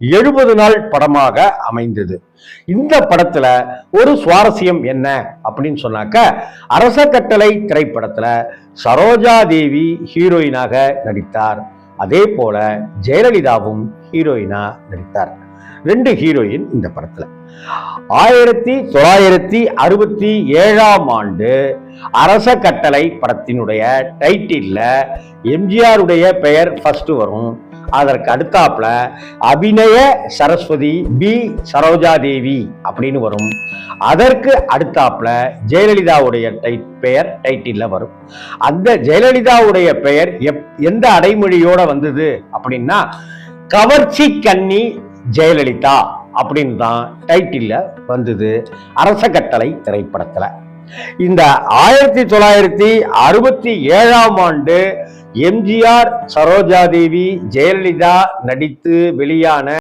எழுபது நாள் படமாக அமைந்தது. இந்த படத்துல ஒரு சுவாரஸ்யம் என்ன அப்படின்னு சொன்னாக்க அரச கட்டளை திரைப்படத்துல சரோஜா தேவி ஹீரோயினாக நடித்தார். அதே போல ஜெயலலிதாவும் ஹீரோயினா நடித்தார். ரெண்டு ஹீரோயின் இந்த படத்துல. ஆயிரத்தி தொள்ளாயிரத்தி அறுபத்தி ஏழாம் ஆண்டு அரச கட்டளை படத்தினுடைய டைட்டில்ல எம்ஜிஆருடைய பெயர் ஃபர்ஸ்ட் வரும். அதற்கு அடுத்தாப்புல அபிநய சரஸ்வதி பி சரோஜா தேவி அப்படின்னு வரும். அதற்கு அடுத்தாப்புல ஜெயலலிதாவுடைய பெயர் டைட்டில்ல வரும். அந்த ஜெயலலிதாவுடைய பெயர் எப் எந்த அடைமொழியோட வந்தது அப்படின்னா கவர்ச்சி கன்னி ஜெயலலிதா அப்படின்னு தான் டைட்டில வந்தது அரச கட்டளை திரைப்படத்துல. இந்த ஆயிரத்தி தொள்ளாயிரத்தி அறுபத்தி ஏழாம் ஆண்டு எம்ஜிஆர் சரோஜாதேவி ஜெயலலிதா நடித்து வெளியான